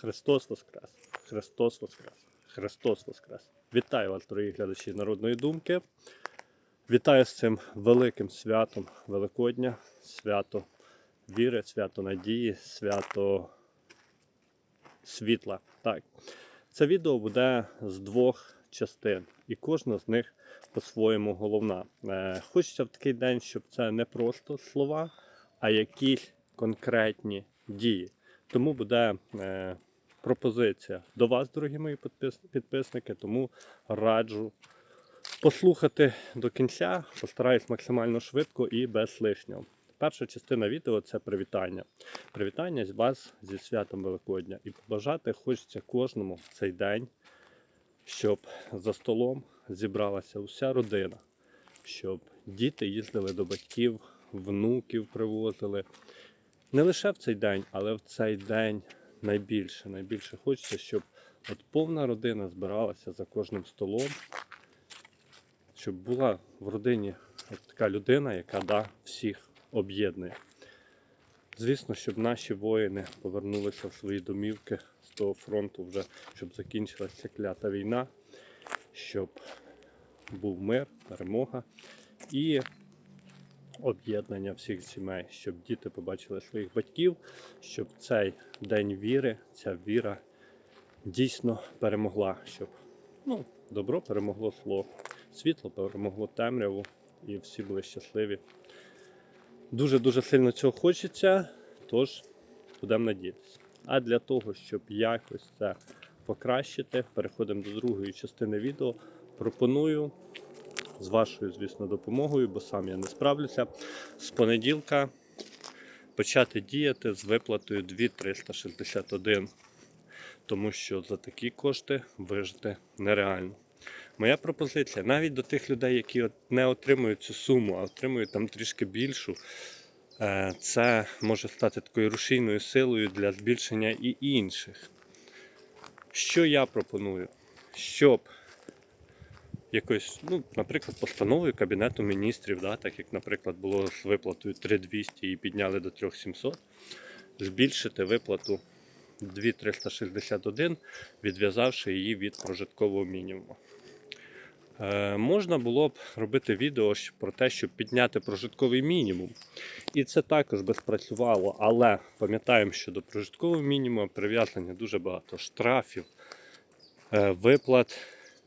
Христос Воскрес! Христос Воскрес! Христос Воскрес! Вітаю вас, дорогі глядачі Народної думки. Вітаю з цим великим святом Великодня, свято віри, свято надії, свято світла. Так. Це відео буде з двох частин, і кожна з них по-своєму головна. Е, Хочеться в такий день, щоб це не просто слова, а якісь конкретні дії. Тому буде е, пропозиція до вас, дорогі мої підписники. Тому раджу послухати до кінця. Постараюсь максимально швидко і без лишнього. Перша частина відео це привітання. Привітання з вас зі святом Великодня. І побажати хочеться кожному в цей день, щоб за столом зібралася уся родина, щоб діти їздили до батьків, внуків привозили. Не лише в цей день, але в цей день найбільше. Найбільше хочеться, щоб от повна родина збиралася за кожним столом, щоб була в родині от така людина, яка да, всіх об'єднує. Звісно, щоб наші воїни повернулися в свої домівки з того фронту, вже щоб закінчилася клята війна, щоб був мир, перемога і об'єднання всіх сімей, щоб діти побачили своїх батьків, щоб цей день віри, ця віра дійсно перемогла, щоб ну, добро перемогло зло, світло перемогло темряву і всі були щасливі. Дуже-дуже сильно цього хочеться, тож будемо надіятися. А для того, щоб якось це покращити, переходимо до другої частини відео. Пропоную з вашою, звісно, допомогою, бо сам я не справлюся. З понеділка почати діяти з виплатою 2361, тому що за такі кошти вижити нереально. Моя пропозиція навіть до тих людей, які не отримують цю суму, а отримують там трішки більшу. е, Це може стати такою рушійною силою для збільшення і інших. Що я пропоную? Щоб якось, ну, наприклад, постановою Кабінету міністрів, да, так як, наприклад, було з виплатою 3200 і підняли до 3700, збільшити виплату 2361, відв'язавши її від прожиткового мінімуму. Е, можна було б робити відео про те, щоб підняти прожитковий мінімум. І це також би спрацювало, але пам'ятаємо, що до прожиткового мінімуму прив'язання дуже багато штрафів, е, виплат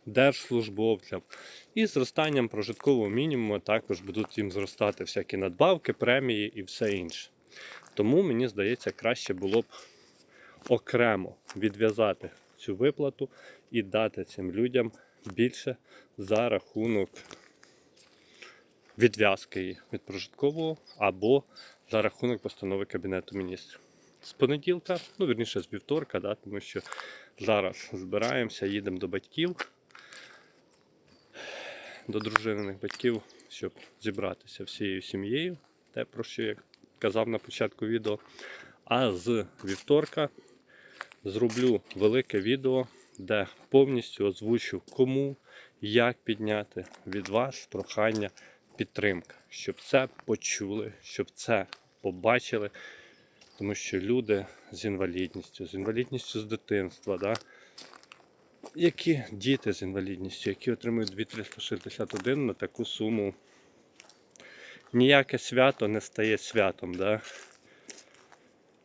держслужбовцям. І зростанням прожиткового мінімуму також будуть їм зростати всякі надбавки, премії і все інше. Тому мені здається, краще було б окремо відв'язати цю виплату і дати цим людям більше за рахунок відв'язки від прожиткового або за рахунок постанови Кабінету міністрів. З понеділка, ну вірніше з вівторка, да, тому що зараз збираємося, їдемо до батьків, до дружининих батьків, щоб зібратися всією сім'єю, те, про що я казав на початку відео. А з вівторка зроблю велике відео, де повністю озвучу, кому, як підняти від вас прохання підтримка, щоб це почули, щоб це побачили. Тому що люди з інвалідністю, з інвалідністю з дитинства, да? Які діти з інвалідністю, які отримують 2361 на таку суму. Ніяке свято не стає святом. Да?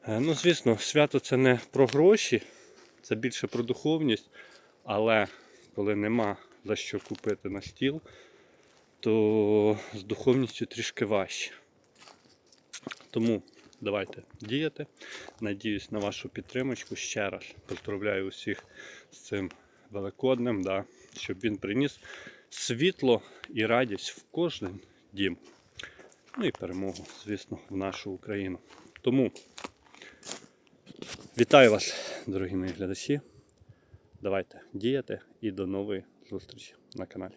Е, Ну, звісно, свято це не про гроші, це більше про духовність, але коли нема за що купити на стіл, то з духовністю трішки важче. Тому давайте діяти. Надіюсь на вашу підтримочку. Ще раз поздравляю усіх з цим Великоднем, да, щоб він приніс світло і радість в кожен дім. Ну і перемогу, звісно, в нашу Україну. Тому вітаю вас, дорогі мої глядачі. Давайте діяти і до нової зустрічі на каналі.